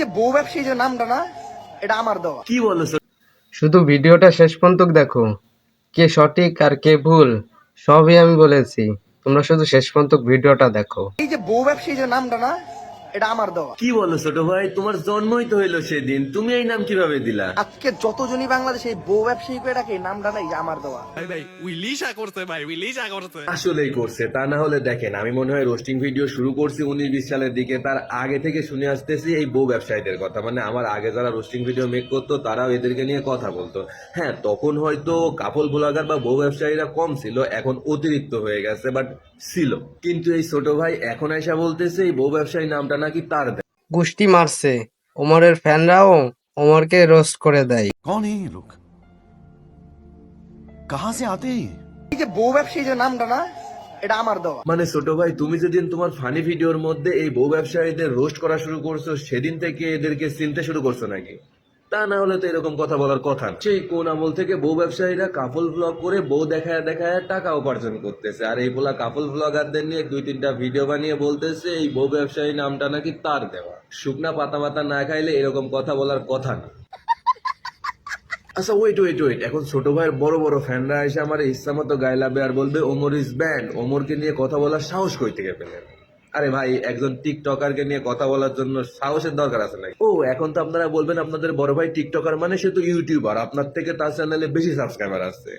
যে বউ ব্যবসায়ী যে নামটা না এটা আমার দেওয়া। কি বলো শুধু ভিডিওটা শেষ পর্যন্ত দেখো। কে সঠিক আর কে ভুল সবই আমি বলেছি। তোমরা শুধু শেষ পর্যন্ত ভিডিওটা দেখো। এই যে বউ ব্যবসায়ী যে নামটা না এটা আমার দেওয়া। কি বলো ছোট ভাই? তোমার জন্মই তো হইল সেদিন। তুমি এই নাম কীভাবে দিলা? আজকে যতজনই বাংলাদেশে এই বউ ব্যবসায়ী করে ডাকে এই নামটা না এই আমার দেওয়া। ভাই ভাই উইলিশা করতে ভাই উইলিশা করতে আসলেই করছে তা না হলে দেখেন আমি মনে হয় রোস্টিং ভিডিও শুরু করছি উনিশ বিশ সালের দিকে তার আগে থেকে শুনে আসতেছি এই বউ ব্যবসায়ীদের কথা। মানে আমার আগে যারা রোস্টিং ভিডিও মেক করতো তারাও এদেরকে নিয়ে কথা বলতো। হ্যাঁ তখন হয়তো কাপল ব্লগার বা বউ ব্যবসায়ীরা কম ছিল এখন অতিরিক্ত হয়ে গেছে বাট ছিল। কিন্তু এই ছোট ভাই এখন এসে বলতেছে এই বউ ব্যবসায়ী নামটা নাকি তার দেয়? গুষ্টি মারছে। ওমরের ফ্যানরাও ওমরকে রোস্ট করে দেয়। কোন এই লোক? কাহা সে আতে এই? যে বউ ব্যবসায়ী যে নামটা না এটা আমার দেওয়া। মানে ছোট ভাই তুমি যেদিন তোমার ফানি ভিডিওর মধ্যে এই বউ ব্যবসায়ীদের রোস্ট করা শুরু করছ সেদিন থেকে এদেরকে চিনতে শুরু করছ নাকি? তা না হলে তো এরকম কথা বলার কথা না। সেই কোন আমল থেকে বউ ব্যবসায়ীরা কাপল ব্লগ করে বউ দেখায় দেখায় টাকা উপার্জন করতেছে। আর এই বলা কাপল ব্লগারদের নিয়ে দুই তিনটা ভিডিও বানিয়ে বলতেছে এই বউ ব্যবসায়ী নামটা নাকি তার দেওয়া। শুকনা পাতা পাতা না খাইলে এরকম কথা বলার কথা না। আচ্ছা ওয়েট ওয়েট ওয়েট এখন ছোট ভাইয়ের বড় বড় ফ্যানরা এসে আমার ইচ্ছা মতো গাইলাবে আর বলবে ওমর ইজ ব্যান্ড ওমরকে নিয়ে কথা বলার সাহস কই থেকে পেলেন? আরে ভাই, একজন টিকটকারকে নিয়ে কথা বলার জন্য সাহসের দরকার আছে নাকি? ও, এখন তো আপনারা বলবেন আপনাদের বড় ভাই টিকটকার মানে সে তো ইউটিউবার। আপনার থেকে তার চ্যানেলে বেশি সাবস্ক্রাইবার আছে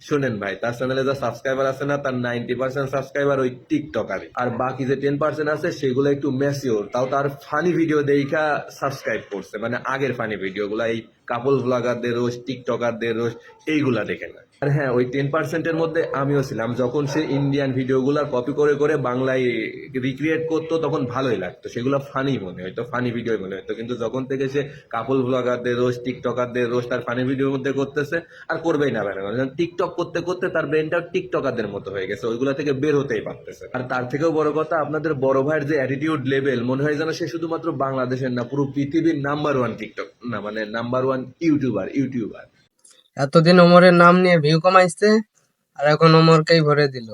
শোনেন ভাই, তার চ্যানেলে যা সাবস্ক্রাইবার আছে না, তার নাইনটি পার্সেন্ট সাবস্ক্রাইবার ওই টিকটকারে আর বাকি যে টেন পার্সেন্ট আছে, সেগুলো একটু ম্যাচিওর তাও তার ফানি ভিডিও দেখা সাবস্ক্রাইব করছে মানে আগের ফানি ভিডিওগুলো এই কাপল ব্লগারদের রোজ টিকটকারদের রোজ এইগুলা দেখে না আর হ্যাঁ ওই টেন পার্সেন্টের মধ্যে আমিও ছিলাম। যখন সে ইন্ডিয়ান ভিডিওগুলো কপি করে করে বাংলায় রিক্রিয়েট করতো, তখন ভালোই লাগতো। সেগুলো ফানি মনে হতো ফানি ভিডিও মনে হতো কিন্তু যখন থেকে সে কাপল ব্লগারদের রোজ টিকটকারদের রোজ তার ফানি ভিডিওর মধ্যে করতেছে, আর করবেই না বেড়ানো। টিকটক করতে করতে তার ব্রেনটাও টিকটকারদের মতো হয়ে গেছে। ওইগুলা থেকে বের হতেই পারতেছে। আর তার থেকেও বড় কথা, আপনাদের বড় ভাইয়ের যে অ্যাটিটিউড লেভেল মনে হয় যেন সে শুধুমাত্র বাংলাদেশের না, পুরো পৃথিবীর নাম্বার ওয়ান টিকটক না মানে নাম্বার ওয়ান ইউটিউবার ইউটিউবার এতদিন ওমরের নাম নিয়ে ভিউ কমাইছে, আর এখন ওমরকেই ভরে দিল।